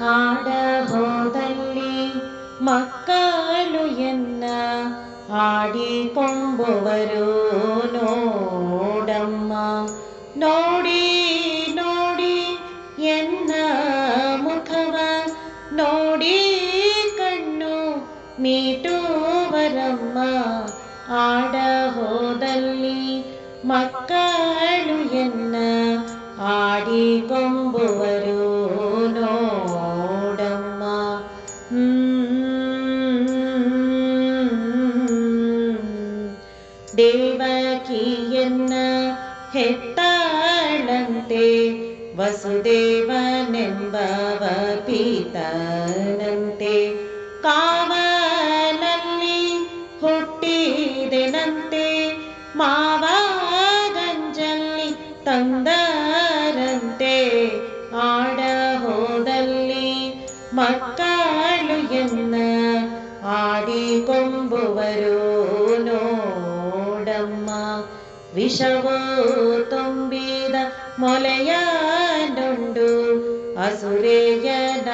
ಆಡ ಹೋದಲ್ಲಿ ಮಕ್ಕಳು ಎನ್ನ ಆಡಿಕೊಂಬುವರು ನೋಡಮ್ಮ. ನೋಡಿ ನೋಡಿ ಎನ್ನ ಮುಖವ. ನೋಡಿ ಕಣ್ಣು ಮೀಟುವರಮ್ಮ. ಆಡ ಹೋದಲ್ಲಿ ಮಕ್ಕಳು ಎನ್ನ ಆಡಿಕೊಂಬುವರು ದೇವಕಿಯನ್ನ ಹೆತ್ತಾಳಂತೆ ವಸುದೇವನೆಂಬವ ಪೀತನಂತೆ. ಕಾವಲಲ್ಲಿ ಹುಟ್ಟಿದೆನಂತೆ ಮಾವ ಗಂಜಲ್ಲಿ ತಂದರಂತೆ. ಆಡ ಹೋದಲ್ಲಿ ಮಕ್ಕಳು ವಿಷವು ತುಂಬಿದ ಮೊಲೆಯ ಡೊಂಡು ಅಸುರೇಯನ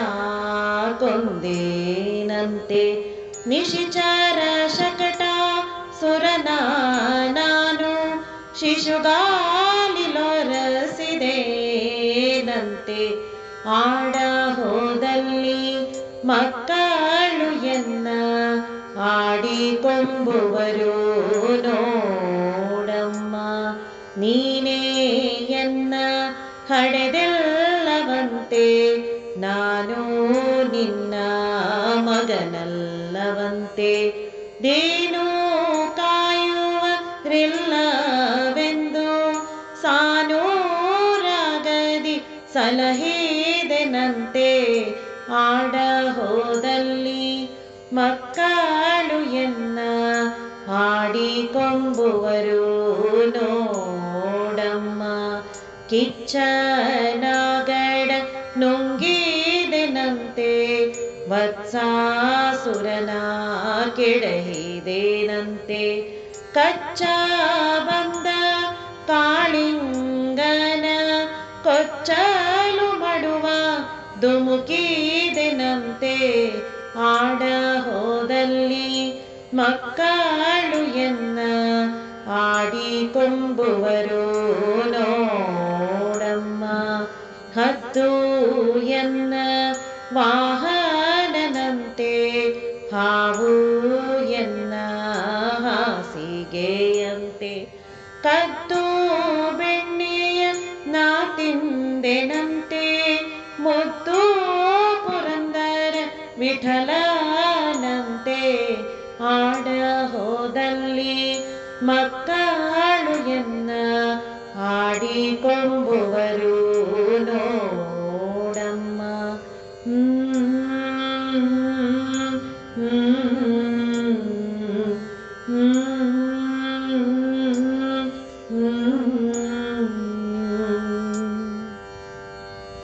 ಕೊಂದೇನಂತೆ ನಿಶಿಚರ ಶಕಟ ಸುರನ ನಾನು ಶಿಶುಗಾಲಿಲೊರಸಿದೇನಂತೆ ಆಡ ಹೋದಲ್ಲಿ ಮಕ್ಕಳು ಎನ್ನ ಆಡಿಕೊಂಬುವರು ನೋಡಮ್ಮ ನೀನೇ ಎನ್ನ ಹಡೆದೆಲ್ಲವಂತೆ, ನಾನು ನಿನ್ನ ಮಗನಲ್ಲವಂತೆ. ದೇನು ಕಾಯುವರೆಲ್ಲವೆಂದು ಸಾನೂರಾಗದಿ ಸಲಹಿದೆನಂತೆ. ಆಡ ಹೋದಲ್ಲಿ ಮಕ್ಕಳು ಎನ್ನ ಆಡಿಕೊಂಬುವರು ಕಿಚ್ಚನಾಗಡ ನುಂಗಿದೆನಂತೆ ವತ್ಸಾಸುರನ ಕೆಡಹಿದೇನಂತೆ ಕಚ್ಚ ಬಂದ ಕಾಳಿಂಗನ ಕೊಚ್ಚಲು ಮಾಡುವ ದುಮುಕಿದೆನಂತೆ ಆಡ ಹೋದಲ್ಲಿ ಮಕ್ಕಳು ಎನ್ನ ಆಡಿಕೊಂಬುವರು. ಹತ್ತು ಎನ್ನ ವಾಹನನಂತೆ ಹಾವು ಎನ್ನ ಹಾಸಿಗೆಯಂತೆ ಕದ್ದು